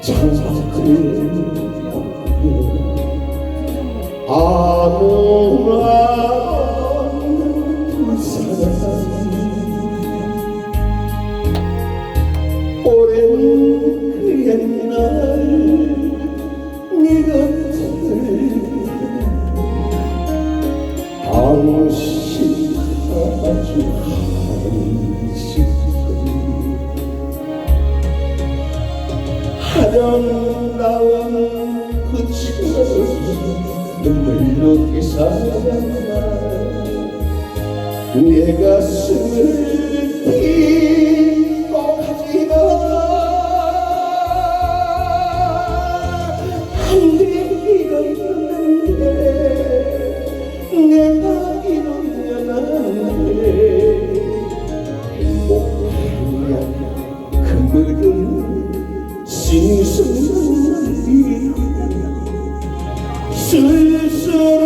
찾아들 아무런 사랑 오랜 그 옛날 네가 당신 아름다운 그 친구 눈물로 되살아나 내 가슴을 빈 싱숭한 쓸쓸하